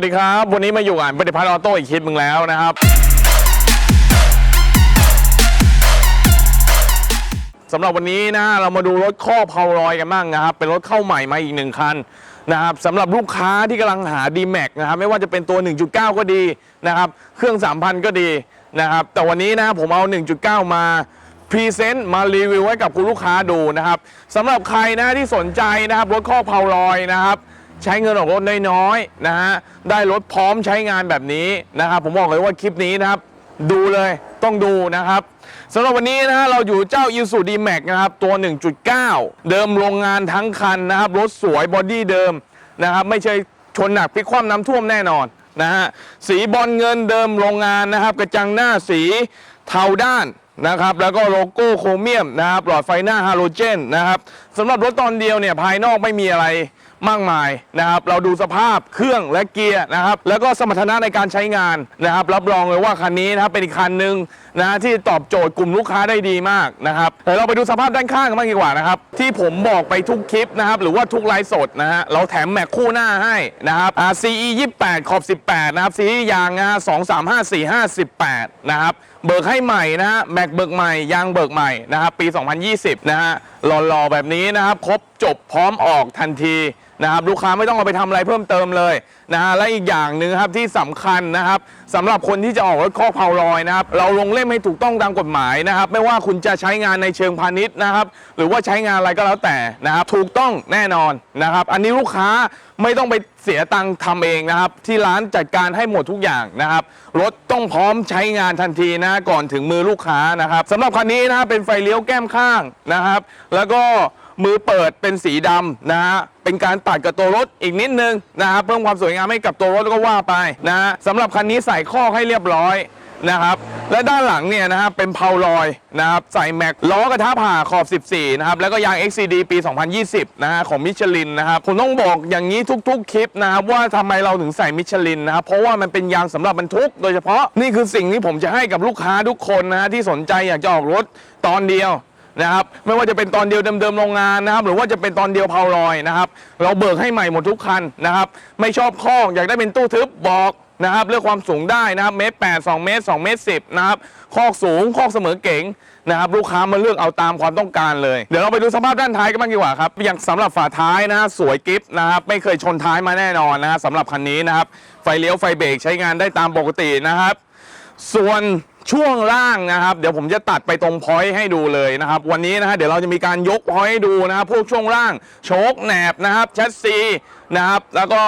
วัสดีครับ วันนี้มาอยู่อ่านปฏิพัฒน์ออโต้อีกคลิปมึงแล้วนะครับสำหรับวันนี้นะเรามาดูรถข้อเพาลอยกันบ้างนะครับ เป็นรถเข้าใหม่มาอีกหนึ่งคันนะครับสำหรับลูกค้าที่กำลังหา d m a x นะครับไม่ว่าจะเป็นตัว 1.9 ก็ดีนะครับ เครื่อง 3,000 ก็ดีนะครับ แต่วันนี้นะผมเอา 1.9 มาพรีเซนต์มารีวิวให้กับคุณลูกค้าดูนะครับสำหรับใครนะที่สนใจนะครับรถข้อเพาลอยนะครับ ใช้เงินออกรถน้อยๆนะฮะได้รถพร้อมใช้งานแบบนี้นะครับผมบอกเลยว่าคลิปนี้นะครับ ดูเลยต้องดูนะครับสำหรับวันนี้นะฮะเราอยู่เจ้า i s u d m a x นะครับตัว 1.9 เดิมโรงงานทั้งคันนะครับรถสวยบอดี้เดิมนะครับไม่ใช่ชนหนักพลิกคว่ำน้ำท่วมแน่นอนนะฮะสีบอลเงินเดิมโรงงานนะครับ กระจังหน้าสีเทาด้านนะครับแล้วก็โลโก้โครเมียมนะครับหลอดไฟหน้าฮาโลเจนนะครับสำหรับรถตอนเดียวเนี่ยภายนอกไม่มีอะไร มากมายนะครับ เราดูสภาพเครื่องและเกียร์นะครับ แล้วก็สมรรถนะในการใช้งานนะครับ รับรองเลยว่าคันนี้นะครับเป็นอีกคันหนึ่งนะที่ตอบโจทย์กลุ่มลูกค้าได้ดีมากนะครับเดี๋ยวเราไปดูสภาพด้านข้างกันบ้างดีกว่านะครับ ที่ผมบอกไปทุกคลิปนะครับ หรือว่าทุกไลฟ์สดนะฮะเราแถมแม็กคู่หน้าให้นะครับอ่า CE 28ขอบ 18 นะครับ CE ยางนะฮะ2 3 5 4 5 18นะครับ เบิกให้ใหม่นะฮะแม็กเบิกใหม่ยางเบิกใหม่นะครับปี 2020 นะฮะหล่อๆแบบนี้นะครับ ครบจบพร้อมออกทันที นะครับลูกค้าไม่ต้องเอาไปทำอะไรเพิ่มเติมเลยนะฮะและอีกอย่างหนึ่งครับที่สำคัญนะครับสำหรับคนที่จะออกรถข้อเพาลอยนะครับเราลงเล่มให้ถูกต้องตามกฎหมายนะครับ ไม่ว่าคุณจะใช้งานในเชิงพาณิชย์นะครับ หรือว่าใช้งานอะไรก็แล้วแต่นะครับ ถูกต้องแน่นอนนะครับ อันนี้ลูกค้าไม่ต้องไปเสียตังค์ทำเองนะครับ ที่ร้านจัดการให้หมดทุกอย่างนะครับรถต้องพร้อมใช้งานทันทีนะก่อนถึงมือลูกค้านะครับสำหรับคันนี้นะครับเป็นไฟเลี้ยวแก้มข้างนะครับ แล้วก็มือเปิดเป็นสีดำนะฮะ เป็นการตัดกับตัวรถอีกนิดนึงนะครับเพิ่มความสวยงามให้กับตัวรถก็ว่าไปนะฮะสำหรับคันนี้ใส่ข้อให้เรียบร้อยนะครับและด้านหลังเนี่ยนะครับเป็นเพาลอยนะครับใส่แม็กล้อกระทะผ่าขอบ 14 นะครับ แล้วก็ยาง XCD ปี 2020 นะฮะของมิชลินนะครับผมต้องบอกอย่างนี้ทุกๆ คลิปนะครับว่าทำไมเราถึงใส่มิชลินนะครับ เพราะว่ามันเป็นยางสำหรับบรรทุก โดยเฉพาะนี่คือสิ่งที่ผมจะให้กับลูกค้าทุกคนนะฮะที่สนใจอยากจะออกรถตอนเดียว นะครับไม่ว่าจะเป็นตอนเดียวเดิมๆโรงงานนะครับ หรือว่าจะเป็นตอนเดียวเพาลอยนะครับ เราเบิกให้ใหม่หมดทุกคันนะครับ ไม่ชอบข้อกอยากได้เป็นตู้ทึบบอกนะครับเลือกความสูงได้นะครับเมตรแปดสองเมตรสองเมตรสิบนะครับคอกสูงคอกเสมอเก๋งนะครับลูกค้ามาเลือกเอาตามความต้องการเลย เดี๋ยวเราไปดูสภาพด้านท้ายกันบ้างดีกว่าครับอย่างสำหรับฝาท้ายนะสวยกิฟต์นะครับไม่เคยชนท้ายมาแน่นอนนะฮะสำหรับคันนี้นะครับไฟเลี้ยวไฟเบรกใช้งานได้ตามปกตินะครับ ส่วน ช่วงล่างนะครับ เดี๋ยวผมจะตัดไปตรงพอยต์ให้ดูเลยนะครับ วันนี้นะฮะเดี๋ยวเราจะมีการยกพอยต์ให้ดูนะครับ พวกช่วงล่างโชคแหนบนะครับแชสซีนะครับ แล้วก็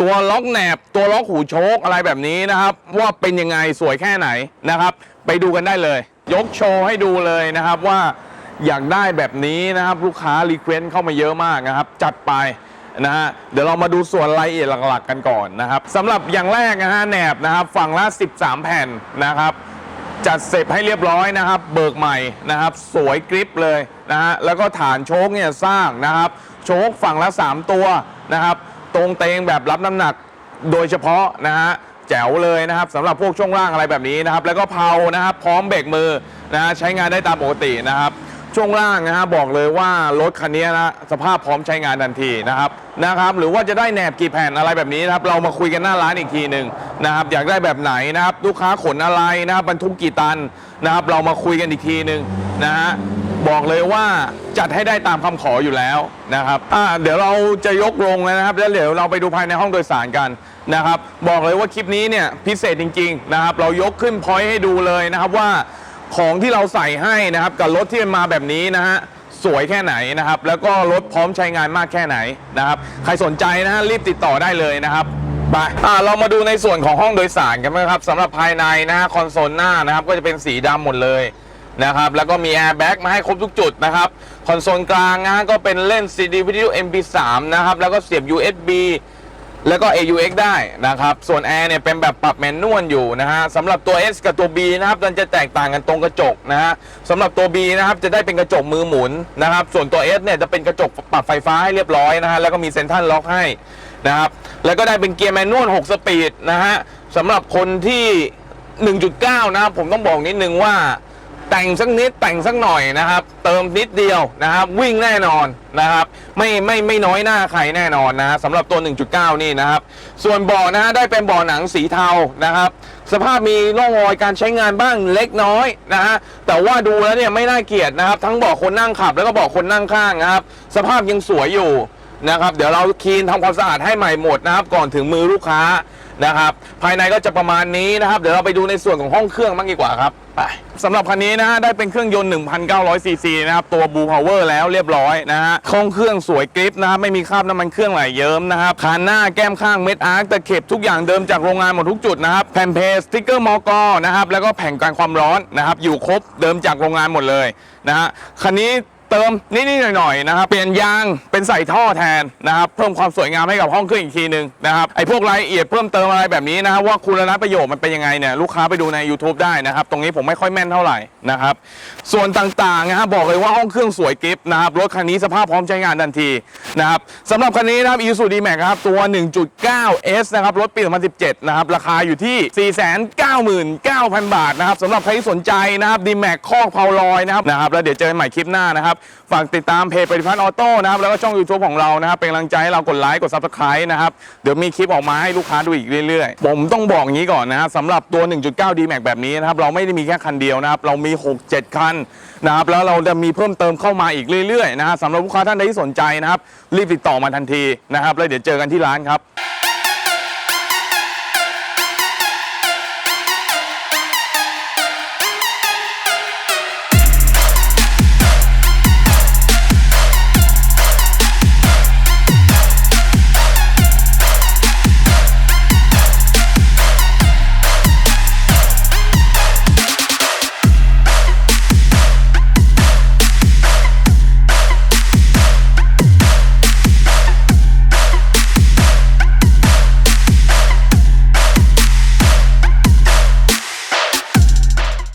ตัวล็อกแหนบ ตัวล็อกหูโชคอะไรแบบนี้นะครับ ว่าเป็นยังไงสวยแค่ไหนนะครับ ไปดูกันได้เลย ยกโชว์ให้ดูเลยนะครับว่าอยากได้แบบนี้นะครับ ลูกค้ารีเควสเข้ามาเยอะมากนะครับ จัดไปนะฮะเดี๋ยวเรามาดูส่วนรายละเอียดหลักๆ กันก่อนนะครับสำหรับอย่างแรกนะฮะแหนบนะครับ ฝั่งละ 13 แผ่นนะครับ จัดเสร็จให้เรียบร้อยนะครับ เบิกใหม่นะครับ สวยกริปเลยนะฮะแล้วก็ฐานโชคเนี่ยสร้างนะครับ โชคฝั่งละ 3 ตัวนะครับ ตรงเตงแบบรับน้ำหนักโดยเฉพาะนะฮะแจ๋วเลยนะครับสำหรับพวกช่วงล่างอะไรแบบนี้นะครับ แล้วก็เพานะครับ พร้อมเบรกมือนะฮะใช้งานได้ตามปกตินะครับ ช่วงล่างนะฮะบอกเลยว่ารถคันนี้นะสภาพพร้อมใช้งานทันทีนะครับนะครับ หรือว่าจะได้แหนบกี่แผ่นอะไรแบบนี้นะครับเรามาคุยกันหน้าร้านอีกทีหนึ่งนะครับอยากได้แบบไหนนะครับลูกค้าขนอะไรนะครับบรรทุกกี่ตันนะครับเรามาคุยกันอีกทีหนึ่งนะฮะบอกเลยว่าจัดให้ได้ตามคำขออยู่แล้วนะครับอ่าเดี๋ยวเราจะยกลงนะครับแล้วเดี๋ยวเราไปดูภายในห้องโดยสารกันนะครับ บอกเลยว่าคลิปนี้เนี่ยพิเศษจริง ๆ นะครับ เรายกขึ้นพอยต์ให้ดูเลยนะครับว่า ของที่เราใส่ให้นะครับ กับรถที่มาแบบนี้นะฮะสวยแค่ไหนนะครับ แล้วก็รถพร้อมใช้งานมากแค่ไหนนะครับ ใครสนใจนะฮะรีบติดต่อได้เลยนะครับไปอ่าเรามาดูในส่วนของห้องโดยสารกันนะครับสำหรับภายในนะฮะคอนโซลหน้านะครับก็จะเป็นสีดำหมดเลยนะครับแล้วก็มีแอร์แบ็กมาให้ครบทุกจุดนะครับคอนโซลกลางนะก็เป็นเล่น CD วิทยุ MP3 นะครับแล้วก็เสียบ USB แล้วก็ AUX ได้นะครับ ส่วน Air เนี่ยเป็นแบบปรับแมนนวลอยู่นะฮะสำหรับตัว S กับตัว B นะครับมันจะแตกต่างกันตรงกระจกนะฮะสำหรับตัว B นะครับจะได้เป็นกระจกมือหมุนนะครับ ส่วนตัว S เนี่ยจะเป็นกระจกปรับไฟฟ้าให้เรียบร้อยนะฮะแล้วก็มีเซ็นทรัลล็อกให้นะครับ แล้วก็ได้เป็นเกียร์แมนนวล 6 สปีดนะฮะสำหรับคนที่ 1.9 นะครับผมต้องบอกนิดนึงว่า แต่งสักนิดแต่งสักหน่อยนะครับ เติมนิดเดียวนะครับ วิ่งแน่นอนนะครับ ไม่ไม่ไม่น้อยหน้าใครแน่นอนนะสำหรับตัว 1.9 นี่นะครับ ส่วนเบาะนะฮะได้เป็นเบาะหนังสีเทานะครับ สภาพมีร่องรอยการใช้งานบ้างเล็กน้อยนะฮะแต่ว่าดูแล้วเนี่ยไม่น่าเกลียดนะครับ ทั้งเบาะคนนั่งขับแล้วก็เบาะคนนั่งข้างนะครับ สภาพยังสวยอยู่นะครับ เดี๋ยวเราคลีนทำความสะอาดให้ใหม่หมดนะครับ ก่อนถึงมือลูกค้านะครับ ภายในก็จะประมาณนี้นะครับ เดี๋ยวเราไปดูในส่วนของห้องเครื่องบ้างดีกว่าครับ ไปสำหรับคันนี้นะฮะได้เป็นเครื่องยนต์ 1,900ซีซีนะครับตัวบูพาวเวอร์แล้วเรียบร้อยนะฮะคงเครื่องสวยกริปนะครับไม่มีคราบน้ำมันเครื่องไหลเยิ้มนะครับคานหน้าแก้มข้างเม็ดอาร์คตะเข็บทุกอย่างเดิมจากโรงงานหมดทุกจุดนะครับแผ่นเพสติ๊กเกอร์มอกอนะครับแล้วก็แผ่นกันความร้อนนะครับอยู่ครบเดิมจากโรงงานหมดเลยนะฮะคันนี้ เติมนิดๆหน่อยๆนะครับเปลี่ยนยางเป็นใส่ท่อแทนนะครับเพิ่มความสวยงามให้กับห้องเครื่องอีกทีหนึ่งนะครับไอ้พวกรายละเอียดเพิ่มเติมอะไรแบบนี้นะครับว่าคุณลักษณะประโยชน์มันเป็นยังไงเนี่ยลูกค้าไปดูใน YouTube ได้นะครับตรงนี้ผมไม่ค่อยแม่นเท่าไหร่นะครับส่วนต่างๆนะครับบอกเลยว่าห้องเครื่องสวยกริฟต์นะครับรถคันนี้สภาพพร้อมใช้งานทันทีนะครับสำหรับคันนี้นะครับ Isuzu D-Max ครับตัว 1.9S นะครับรถปี 2017 นะครับราคาอยู่ที่ 499,000 บาทนะครับสำหรับใครที่สนใจนะครับ D-Max คอกเพาลอยนะครับนะครับแล้วเดี๋ยวเจอกันใหม่คลิปหน้านะครับฝากติดตามเพจปฏิพัฒน์ออโต้นะครับแล้วก็ช่อง YouTube ของเรานะครับเป็นกำลังใจให้เรากดไลค์กด Subscribe นะครับเดี๋ยวมีคลิปออกมาให้ลูกค้าดูอีกเรื่อยๆ ผมต้องบอกอย่างนี้ก่อนนะฮะสำหรับตัว 1.9 D-Max แบบนี้นะครับเราไม่ได้มีแค่คันเดียวนะครับเรามี 6-7 คันนะครับแล้วเราจะมีเพิ่มเติมเข้ามาอีกเรื่อยๆนะฮะสำหรับลูกค้าท่านใดที่สนใจนะครับรีบติดต่อมาทันทีนะครับแล้วเดี๋ยวเจอกันที่ร้านครับ